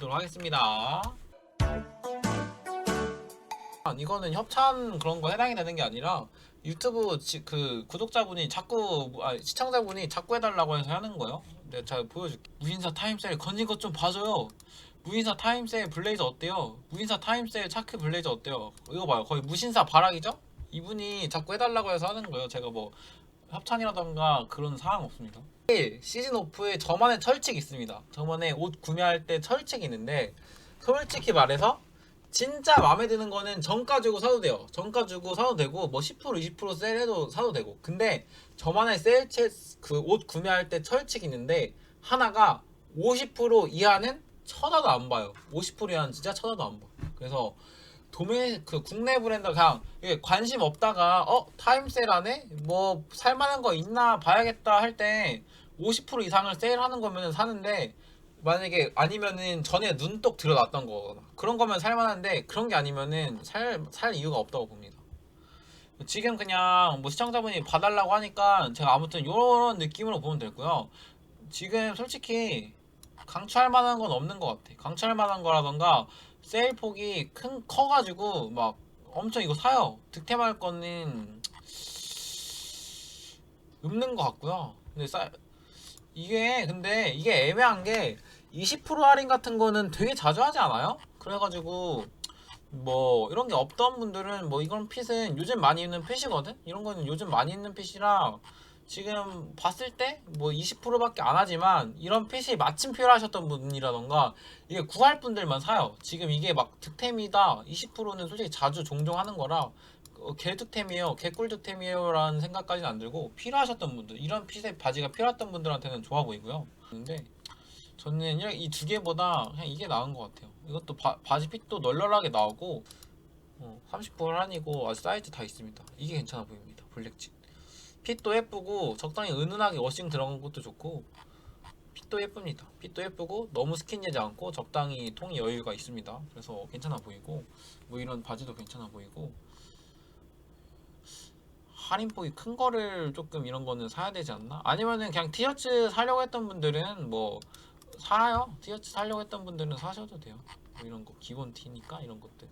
보도록 하겠습니다. 아, 이거는 협찬 그런 거 해당이 되는 게 아니라 유튜브 지, 그 구독자분이 자꾸 아, 시청자분이 자꾸 해달라고 해서 하는 거예요. 내가 잘 보여줄게. 무인사 타임세일 건진 것 좀 봐줘요. 무인사 타임세일 블레이저 어때요? 무인사 타임세일 차크 블레이저 어때요? 이거 봐요. 거의 무신사 바락이죠? 이분이 자꾸 해달라고 해서 하는 거예요. 제가 뭐 협찬이라던가 그런 사항 없습니다. 시즌 오프에 저만의 철칙이 있습니다. 저만의 옷 구매할 때 철칙이 있는데 솔직히 말해서 진짜 마음에 드는 거는 정가 주고 사도 돼요. 정가 주고 사도 되고 뭐 10% 20% 세일해도 사도 되고. 근데 저만의 세일체 그옷 구매할 때 철칙이 있는데 하나가 50% 이하는 쳐다도 안 봐요. 50% 이하는 진짜 쳐다도 안 봐. 그래서 도매 그 국내 브랜드 그냥 이게 관심 없다가 어 타임 세일하네 뭐 살만한 거 있나 봐야겠다 할 때 50% 이상을 세일하는 거면 사는데 만약에 아니면은 전에 눈독 들여놨던 거거나 그런 거면 살만한데 그런 게 아니면은 살, 살 이유가 없다고 봅니다. 지금 그냥 뭐 시청자분이 봐달라고 하니까 제가 아무튼 요런 느낌으로 보면 되고요. 지금 솔직히 강추할 만한 건 없는 것 같아. 강추할 만한 거라던가 세일 폭이 큰 커가지고 막 엄청 이거 사요. 득템할 거는 없는 것 같고요. 근데 싸 이게 근데 이게 애매한 게 20% 할인 같은 거는 되게 자주 하지 않아요? 그래가지고 뭐 이런 게 없던 분들은 뭐 이런 핏은 요즘 많이 입는 핏이거든? 이런 거는 요즘 많이 입는 핏이라 지금 봤을 때 뭐 20%밖에 안 하지만 이런 핏이 마침 필요하셨던 분이라던가 이게 구할 분들만 사요. 지금 이게 막 득템이다 20%는 솔직히 자주 종종 하는 거라 어, 개득템이에요, 개꿀득템이에요라는 생각까지는 안 들고 필요하셨던 분들 이런 핏의 바지가 필요했던 분들한테는 좋아 보이고요. 근데 저는 이 두 개보다 그냥 이게 나은 것 같아요. 이것도 바, 바지 핏도 널널하게 나오고 어, 30% 할인이고 아주 사이즈 다 있습니다. 이게 괜찮아 보입니다. 블랙진. 핏도 예쁘고 적당히 은은하게 워싱 들어간 것도 좋고 핏도 예쁩니다. 핏도 예쁘고 너무 스킨지지 않고 적당히 통이 여유가 있습니다. 그래서 괜찮아 보이고 뭐 이런 바지도 괜찮아 보이고 할인폭이 큰 거를 조금 이런 거는 사야 되지 않나? 아니면은 그냥 티셔츠 사려고 했던 분들은 뭐 사요. 티셔츠 사려고 했던 분들은 사셔도 돼요. 뭐 이런 거 기본 티니까 이런 것들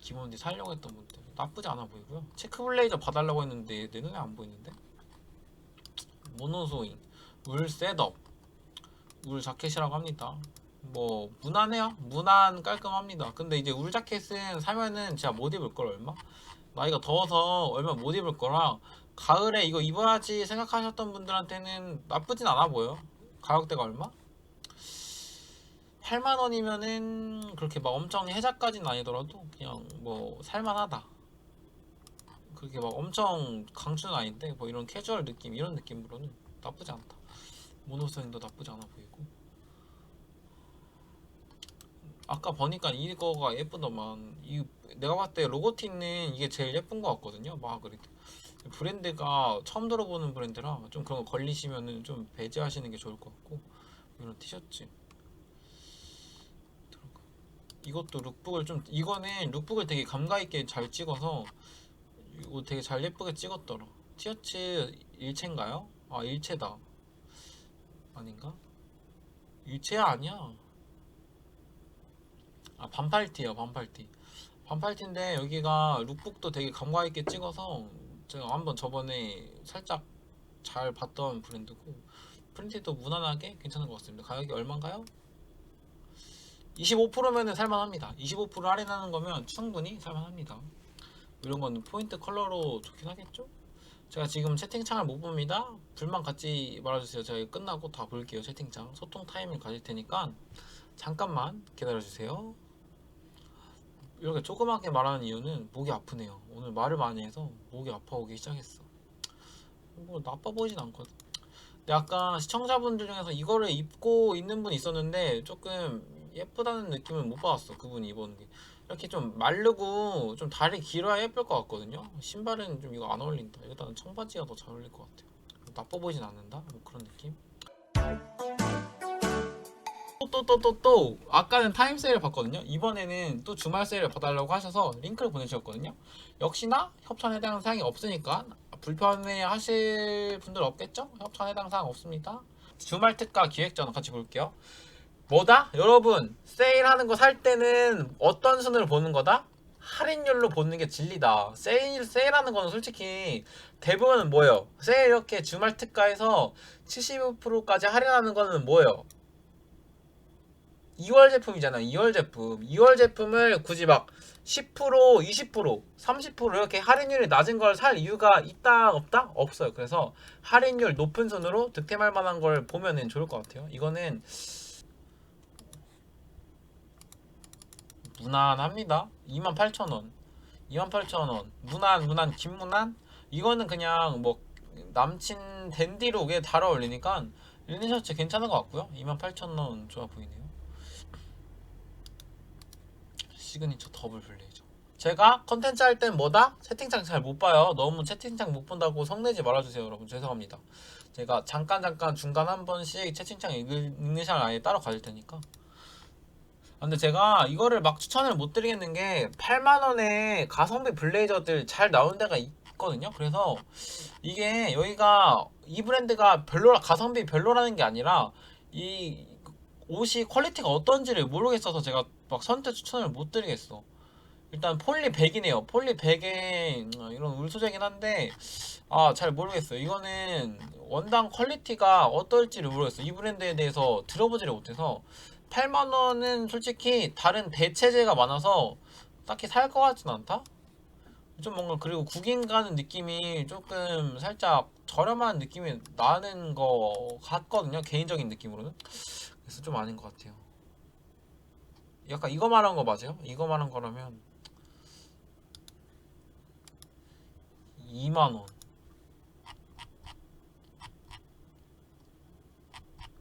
기본 티 사려고 했던 분들 나쁘지 않아 보이고요. 체크 블레이저 봐달라고 했는데 내 눈에 안 보이는데? 모노소잉, 울 셋업, 울 자켓이라고 합니다. 뭐 무난해요. 무난 깔끔합니다. 근데 이제 울 자켓은 사면은 제가 못 입을 걸 얼마? 나이가 더워서 얼마 못 입을 거라 가을에 이거 입어야지 생각하셨던 분들한테는 나쁘진 않아 보여. 가격대가 얼마? 8만 원이면은 그렇게 막 엄청 해자까지는 아니더라도 그냥 뭐 살만하다. 그렇게 막 엄청 강추는 아닌데 뭐 이런 캐주얼 느낌 이런 느낌으로는 나쁘지 않다. 모노소인도 나쁘지 않아 보이고. 아까 보니까 이거가 예쁘더만 이 내가 봤을 때 로고티는 이게 제일 예쁜 것 같거든요. 막 그렇게 브랜드가 처음 들어보는 브랜드라 좀 그런 거 걸리시면은 좀 배제하시는 게 좋을 것 같고 이런 티셔츠. 이것도 룩북을 좀 이거는 룩북을 되게 감각 있게 잘 찍어서 이거 되게 잘 예쁘게 찍었더라. 티셔츠 일체인가요? 아 일체다. 아닌가? 일체야 아니야. 아 반팔티요 반팔티. 반팔티인데 여기가 룩북도 되게 감각 있게 찍어서 제가 한번 저번에 살짝 잘 봤던 브랜드고 프린트도 무난하게 괜찮은 것 같습니다. 가격이 얼마인가요? 25%면은 살만합니다. 25% 할인하는 거면 충분히 살만합니다. 이런 건 포인트 컬러로 좋긴 하겠죠? 제가 지금 채팅창을 못 봅니다. 불만 같이 말아주세요. 제가 끝나고 다 볼게요. 채팅창 소통 타임을 가질 테니까 잠깐만 기다려주세요. 이렇게 조그맣게 말하는 이유는 목이 아프네요. 오늘 말을 많이 해서 목이 아파오기 시작했어. 뭐 나빠 보이진 않거든. 근데 아까 시청자분들 중에서 이거를 입고 있는 분 있었는데 조금 예쁘다는 느낌을 못 받았어. 그분이 입은 게. 이렇게 좀 마르고 좀 다리 길어야 예쁠 것 같거든요. 신발은 좀 이거 안 어울린다. 일단은 청바지가 더 잘 어울릴 것 같아요. 나빠 보이진 않는다. 뭐 그런 느낌. 또 또 또 또 아까는 타임 세일을 봤거든요. 이번에는 또 주말 세일을 봐달라고 하셔서 링크를 보내주셨거든요. 역시나 협찬 해당 사항이 없으니까 불편해 하실 분들 없겠죠? 협찬 해당 사항 없습니다. 주말 특가 기획전 같이 볼게요. 뭐다? 여러분 세일하는 거 살 때는 어떤 순으로 보는 거다? 할인율로 보는 게 진리다. 세일 세일하는 거는 솔직히 대부분은 뭐예요? 세일 이렇게 주말 특가에서 75%까지 할인하는 거는 뭐예요? 2월 제품이잖아. 2월 제품. 2월 제품을 굳이 막 10%, 20%, 30% 이렇게 할인율이 낮은 걸 살 이유가 있다 없다? 없어요. 그래서 할인율 높은 순으로 득템할 만한 걸 보면은 좋을 것 같아요. 이거는 무난합니다. 28,000원. 28,000원. 무난, 무난, 김무난? 이거는 그냥 뭐 남친 댄디룩에 잘 어울리니까 릴린 셔츠 괜찮은 것 같고요. 28,000원 좋아 보이네요. 시그니처 더블 블레이저. 제가 컨텐츠 할 땐 뭐다? 채팅창 잘 못 봐요. 너무 채팅창 못 본다고 성내지 말아주세요, 여러분. 죄송합니다. 제가 잠깐 잠깐 중간 한 번씩 채팅창 읽는 시간을 아예 따로 가질 테니까. 아, 근데 제가 이거를 막 추천을 못 드리겠는 게 8만 원에 가성비 블레이저들 잘 나온 데가 있거든요. 그래서 이게 여기가 이 브랜드가 별로 가성비 별로라는 게 아니라 이 옷이 퀄리티가 어떤지를 모르겠어서 제가 막 선택 추천을 못 드리겠어. 일단 폴리 100이네요. 폴리 100에 이런 울 소재긴 한데 아 잘 모르겠어요. 이거는 원단 퀄리티가 어떨지를 모르겠어요. 이 브랜드에 대해서 들어보지를 못해서 8만 원은 솔직히 다른 대체재가 많아서 딱히 살 것 같진 않다. 좀 뭔가 그리고 국인 가는 느낌이 조금 살짝 저렴한 느낌이 나는 거 같거든요. 개인적인 느낌으로는. 그래서 좀 아닌 것 같아요. 약간 이거 말한 거 맞아요? 이거 말한 거라면 2만 원.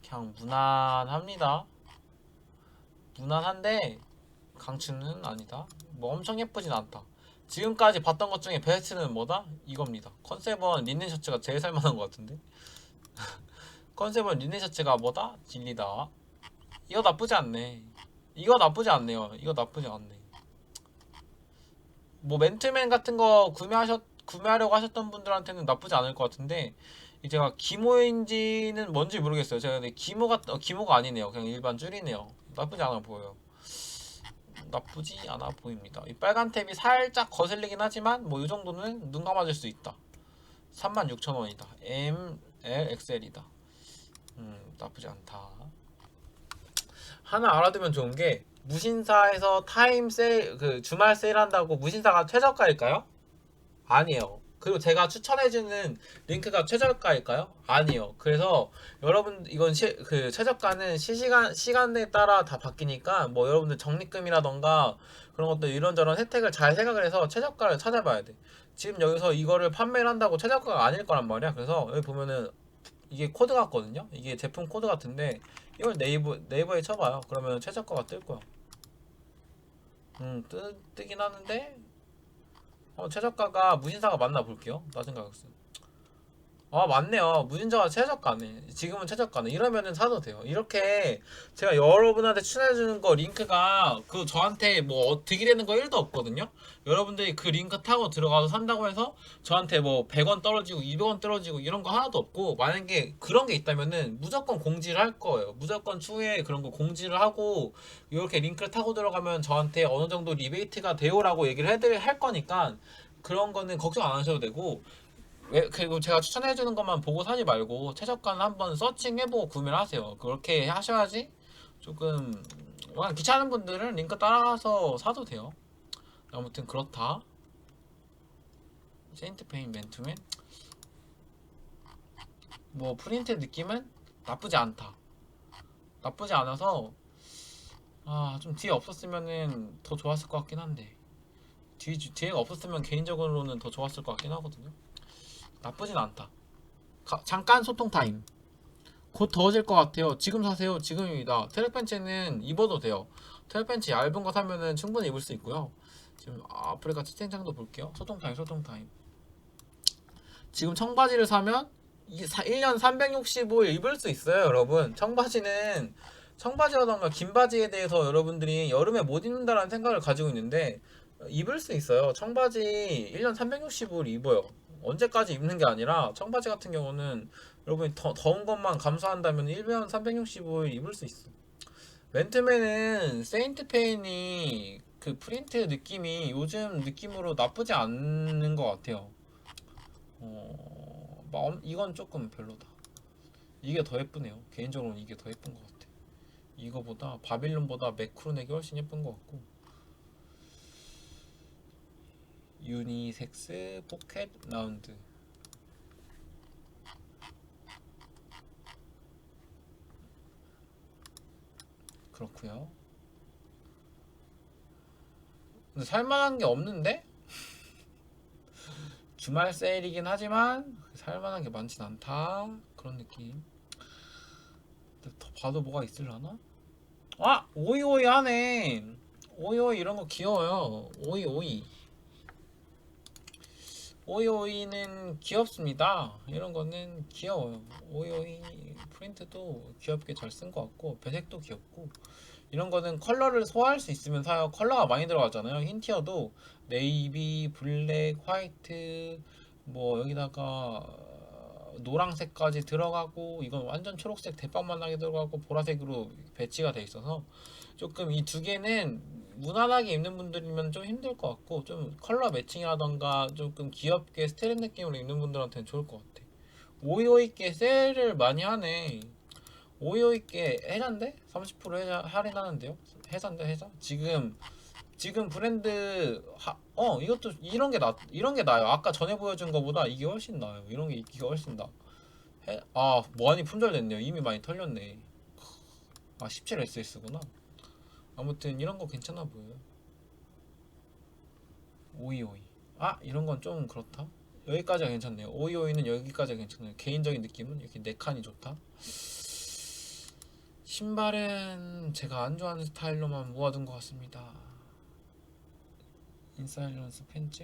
그냥 무난합니다. 무난한데 강추는 아니다. 뭐 엄청 예쁘진 않다. 지금까지 봤던 것 중에 베스트는 뭐다? 이겁니다. 컨셉은 린넨 셔츠가 제일 살만한 것 같은데. 컨셉은 린넨 셔츠가 뭐다? 진리다. 이거 나쁘지 않네. 이거 나쁘지 않네요. 이거 나쁘지 않네. 뭐 맨투맨 같은 거 구매하셨 구매하려고 하셨던 분들한테는 나쁘지 않을 것 같은데 이 제가 기모인지는 뭔지 모르겠어요. 제가 근데 기모가 어, 기모가 아니네요. 그냥 일반 줄이네요. 나쁘지 않아 보여요. 나쁘지 않아 보입니다. 이 빨간 탭이 살짝 거슬리긴 하지만 뭐 이 정도는 눈 감아줄 수 있다. 36,000원이다. M, L, XL이다. 음, 나쁘지 않다. 하나 알아두면 좋은 게 무신사에서 타임 세일 그 주말 세일한다고 무신사가 최저가일까요? 아니에요. 그리고 제가 추천해주는 링크가 최저가일까요? 아니요. 그래서 여러분 이건 시, 그 최저가는 시시간 시간에 따라 다 바뀌니까 뭐 여러분들 적립금이라던가 그런 것도 이런저런 혜택을 잘 생각을 해서 최저가를 찾아봐야 돼. 지금 여기서 이거를 판매를 한다고 최저가가 아닐 거란 말이야. 그래서 여기 보면은 이게 코드 같거든요. 이게 제품 코드 같은데 이걸 네이버 네이버에 쳐봐요. 그러면 최저가가 뜰 거야. 음 뜨, 뜨긴 하는데 어, 최저가가 무신사가 맞나 볼게요. 낮은 가격수. 아 맞네요. 무신사가 최저가네. 지금은 최저가네. 이러면은 사도 돼요. 이렇게 제가 여러분한테 추천해주는 거 링크가 그 저한테 뭐 득이 되는 거 1도 없거든요. 여러분들이 그 링크 타고 들어가서 산다고 해서 저한테 뭐 100원 떨어지고 200원 떨어지고 이런 거 하나도 없고 만약에 그런 게 있다면은 무조건 공지를 할 거예요. 무조건 추후에 그런 거 공지를 하고 이렇게 링크를 타고 들어가면 저한테 어느 정도 리베이트가 돼요라고 얘기를 해드릴 할 거니까 그런 거는 걱정 안 하셔도 되고 왜, 그리고 제가 추천해 주는 것만 보고 사지 말고 최저가는 한번 서칭해보고 구매를 하세요. 그렇게 하셔야지 조금 귀찮은 분들은 링크 따라가서 사도 돼요. 아무튼 그렇다. 세인트페인 맨투맨 뭐 프린트 느낌은 나쁘지 않다. 나쁘지 않아서 아 좀 뒤에 없었으면은 더 좋았을 것 같긴 한데 뒤 뒤에가 없었으면 개인적으로는 더 좋았을 것 같긴 하거든요. 나쁘진 않다. 가- 잠깐 소통 타임. 곧 더워질 것 같아요. 지금 사세요. 지금입니다. 트랙 팬츠는 입어도 돼요. 트랙 팬츠 얇은 거 사면은 충분히 입을 수 있고요. 지금 아프리카 채팅창도 볼게요. 소통 타임, 소통 타임. 지금 청바지를 사면 이 사- 1년 365일 입을 수 있어요, 여러분. 청바지는 청바지라던가 긴 바지에 대해서 여러분들이 여름에 못 입는다라는 생각을 가지고 있는데 입을 수 있어요. 청바지 1년 365일 입어요. 언제까지 입는 게 아니라 청바지 같은 경우는 여러분이 더, 더운 것만 감수한다면 1년 365일 입을 수 있어. 맨투맨은 세인트 페인이 그 프린트 느낌이 요즘 느낌으로 나쁘지 않는 것 같아요. 어, 마음 이건 조금 별로다. 이게 더 예쁘네요. 개인적으로는 이게 더 예쁜 것 같아. 이거보다 바빌론보다 매크로넥이 훨씬 예쁜 것 같고. 유니섹스 포켓 라운드. 그렇고요. 근데 살만한 게 없는데? 주말 세일이긴 하지만 살만한 게 많진 않다 그런 느낌. 더 봐도 뭐가 있을라나? 아 오이오이 하네. 오이오이 이런 거 귀여워요. 오이오이. 오이오이는 귀엽습니다. 이런 거는 귀여워요. 오이오이 프린트도 귀엽게 잘 쓴 것 같고 배색도 귀엽고 이런 거는 컬러를 소화할 수 있으면 사요. 컬러가 많이 들어가잖아요. 흰 티어도 네이비, 블랙, 화이트 뭐 여기다가 노랑색까지 들어가고 이건 완전 초록색 대빵만하게 들어가고 보라색으로 배치가 돼 있어서 조금 이 두 개는 무난하게 입는 분들이면 좀 힘들 것 같고 좀 컬러 매칭이라던가 조금 귀엽게 스트릿 느낌으로 입는 분들한테는 좋을 것 같아. 오이오이께 세일을 많이 하네. 오이오이께 해자인데 30% 해자 할인하는데요. 해자인데 해자. 지금 지금 브랜드 하, 어 이것도 이런 게나 이런 게 나요. 아까 전에 보여준 거보다 이게 훨씬 나요. 이런 게 이게 훨씬 나. 해, 아 많이 품절됐네요. 이미 많이 털렸네. 아 17SS구나. 아무튼 이런 거 괜찮아 보여요. 오이오이. 아 이런 건 좀 그렇다. 여기까지가 괜찮네요. 오이오이는 여기까지가 괜찮아요. 개인적인 느낌은 이렇게 네 칸이 좋다. 신발은 제가 안 좋아하는 스타일로만 모아둔 것 같습니다. 인사이런스 팬츠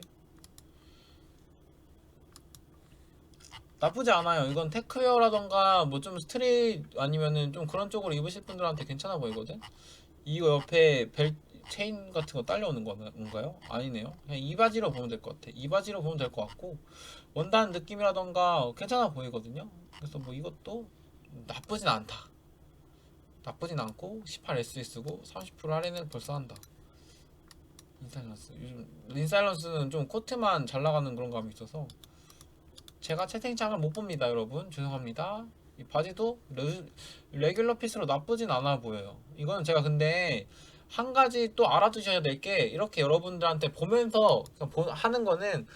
나쁘지 않아요. 이건 테크웨어라던가 뭐 좀 스트릿 아니면은 좀 그런 쪽으로 입으실 분들한테 괜찮아 보이거든. 이거 옆에 벨 체인 같은 거 딸려오는 건가요? 아니네요. 그냥 이 바지로 보면 될 것 같아. 이 바지로 보면 될 것 같고 원단 느낌이라던가 괜찮아 보이거든요. 그래서 뭐 이것도 나쁘진 않다. 나쁘진 않고 18SS고 30% 할인을 벌써 한다. 인사이런스. 요즘 인사이런스는 좀 코트만 잘 나가는 그런 감이 있어서 제가 채팅창을 못 봅니다 여러분. 죄송합니다. 이 바지도 레, 레귤러 핏으로 나쁘진 않아 보여요. 이거는 제가 근데 한 가지 또 알아두셔야 될 게 이렇게 여러분들한테 보면서 하는 거는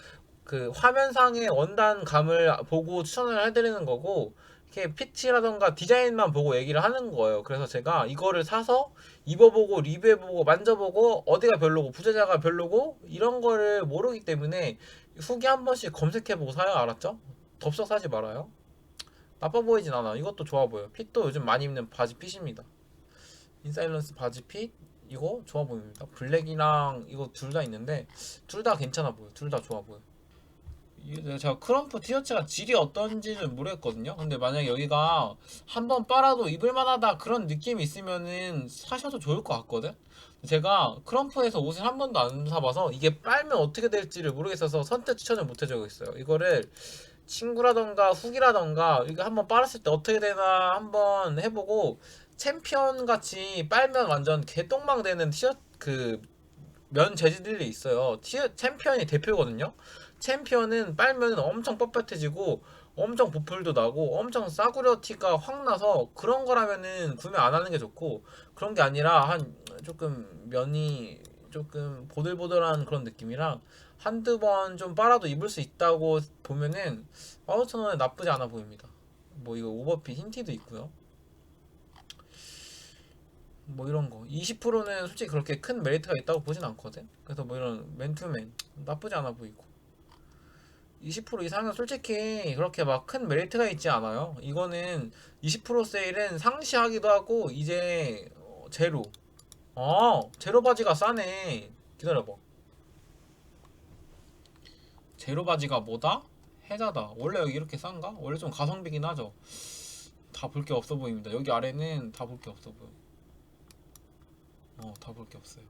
그 화면상의 원단감을 보고 추천을 해드리는 거고 이렇게 피치라던가 디자인만 보고 얘기를 하는 거예요. 그래서 제가 이거를 사서 입어보고 리뷰해보고 만져보고 어디가 별로고 부재자가 별로고 이런 거를 모르기 때문에 후기 한 번씩 검색해보고 사요. 알았죠? 덥석 사지 말아요. 나빠 보이진 않아. 이것도 좋아 보여. 핏도 요즘 많이 입는 바지 핏입니다. 인사일런스 바지 핏 이거 좋아 보입니다. 블랙이랑 이거 둘 다 있는데 둘 다 괜찮아 보여. 둘 다 좋아 보여. 이게 제가 크럼프 티셔츠가 질이 어떤지는 모르겠거든요. 근데 만약에 여기가 한번 빨아도 입을만하다 그런 느낌이 있으면은 사셔도 좋을 것 같거든. 제가 크럼프에서 옷을 한 번도 안 사봐서 이게 빨면 어떻게 될지를 모르겠어서 선뜻 추천을 못 해주고 있어요. 이거를 친구라던가 후기라던가 이거 한번 빨았을 때 어떻게 되나 한번 해보고 챔피언 같이 빨면 완전 개똥망 되는 티셔츠 그 면 재질들이 있어요. 티셔 챔피언이 대표거든요. 챔피언은 빨면 엄청 뻣뻣해지고 엄청 보풀도 나고 엄청 싸구려 티가 확 나서 그런 거라면은 구매 안 하는 게 좋고 그런 게 아니라 한 조금 면이 조금 보들보들한 그런 느낌이랑 한두 번 좀 빨아도 입을 수 있다고 보면은 15,000원에 나쁘지 않아 보입니다. 뭐 이거 오버핏 흰 티도 있고요. 뭐 이런 거 20%는 솔직히 그렇게 큰 메리트가 있다고 보진 않거든. 그래서 뭐 이런 맨투맨 나쁘지 않아 보이고 20% 이상은 솔직히 그렇게 막 큰 메리트가 있지 않아요. 이거는 20% 세일은 상시하기도 하고 이제 어, 제로. 어, 제로 바지가 싸네. 기다려봐. 제로 바지가 뭐다? 해자다. 원래 여기 이렇게 싼가? 원래 좀 가성비긴 하죠. 다 볼 게 없어 보입니다. 여기 아래는 다 볼 게 없어 보여. 어, 다 볼 게 없어요.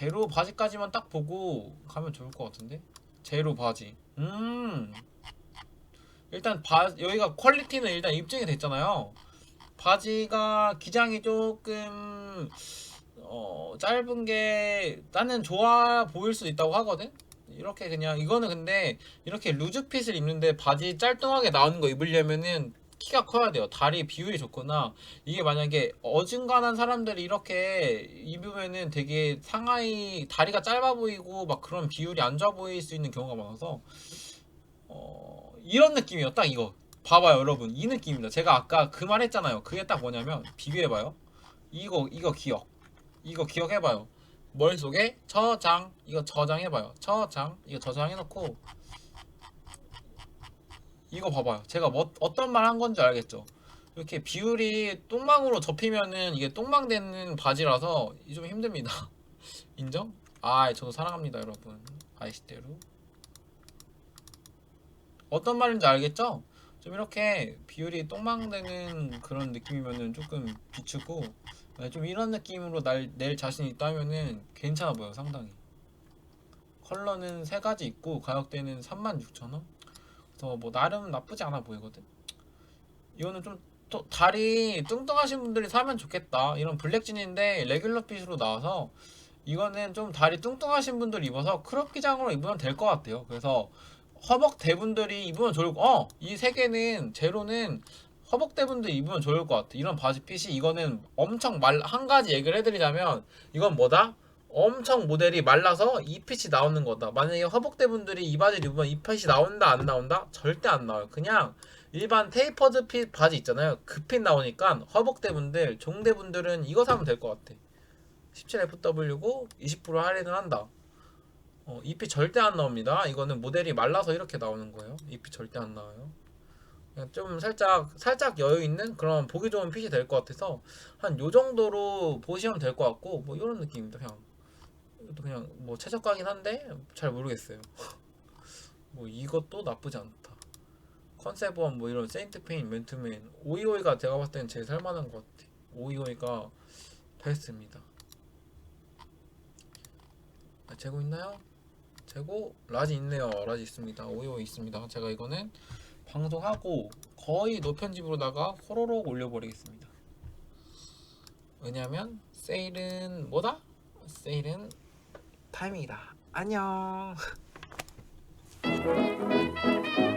제로 바지까지만 딱 보고 가면 좋을 것 같은데? 제로 바지. 음. 일단 바 여기가 퀄리티는 일단 입증이 됐잖아요. 바지가 기장이 조금 어 짧은 게 나는 좋아 보일 수 있다고 하거든. 이렇게 그냥 이거는 근데 이렇게 루즈핏을 입는데 바지 짤뚱하게 나오는 거 입으려면은 키가 커야 돼요. 다리 비율이 좋거나 이게 만약에 어중간한 사람들이 이렇게 입으면은 되게 상하이 다리가 짧아 보이고 막 그런 비율이 안 좋아 보일 수 있는 경우가 많아서 어 이런 느낌이에요. 딱 이거 봐봐요, 여러분. 이 느낌입니다. 제가 아까 그 말 했잖아요. 그게 딱 뭐냐면 비교해봐요. 이거 이거 기억, 이거 기억해봐요. 머릿속에 저장 이거 저장해봐요. 저장 이거 저장해놓고 이거 봐봐요. 제가 뭐, 어떤 말 한 건지 알겠죠? 이렇게 비율이 똥망으로 접히면은 이게 똥망 되는 바지라서 좀 힘듭니다. 인정? 아, 저도 사랑합니다, 여러분. 아이시대로. 어떤 말인지 알겠죠? 좀 이렇게 비율이 똥망 되는 그런 느낌이면은 조금 비추고 네, 좀 이런 느낌으로 날, 낼 자신 있다면은 괜찮아 보여, 상당히. 컬러는 세 가지 있고 가격대는 36,000원. 그래서 뭐 나름 나쁘지 않아 보이거든. 이거는 좀 또 다리 뚱뚱하신 분들이 사면 좋겠다. 이런 블랙진인데 레귤러 핏으로 나와서 이거는 좀 다리 뚱뚱하신 분들 입어서 크롭 기장으로 입으면 될 것 같아요. 그래서 허벅대 분들이 입으면 좋을 거. 어, 이 세 개는 제로는 허벅대 분들 입으면 좋을 것 같아. 이런 바지 핏이 이거는 엄청 말 한 가지 얘기를 해드리자면 이건 뭐다? 엄청 모델이 말라서 이 핏이 나오는 거다. 만약에 허벅대 분들이 이 바지를 입으면 이 핏이 나온다 안 나온다? 절대 안 나와요. 그냥 일반 테이퍼드 핏 바지 있잖아요. 그 핏 나오니까 허벅대 분들, 종대 분들은 이거 사면 될 것 같아. 17FW고 20% 할인을 한다. 어, 이핏 절대 안 나옵니다. 이거는 모델이 말라서 이렇게 나오는 거예요. 이핏 절대 안 나와요. 좀 살짝 살짝 여유 있는 그런 보기 좋은 핏이 될 것 같아서 한 요 정도로 보시면 될 것 같고 뭐 이런 느낌입니다. 그냥 그냥 뭐 최저가긴 한데 잘 모르겠어요. 뭐 이것도 나쁘지 않다. 컨셉원 뭐 이런 세인트페인 맨투맨 오이오이가 제가 봤을 때는 제일 살만한 것 같아. 오이오이가 베스트입니다. 아, 재고 있나요? 재고 라지 있네요. 라지 있습니다. 오이오이 있습니다. 제가 이거는 방송하고 거의 노편집으로다가 호로록 올려버리겠습니다. 왜냐면 세일은 뭐다? 세일은 타이밍이다. 안녕.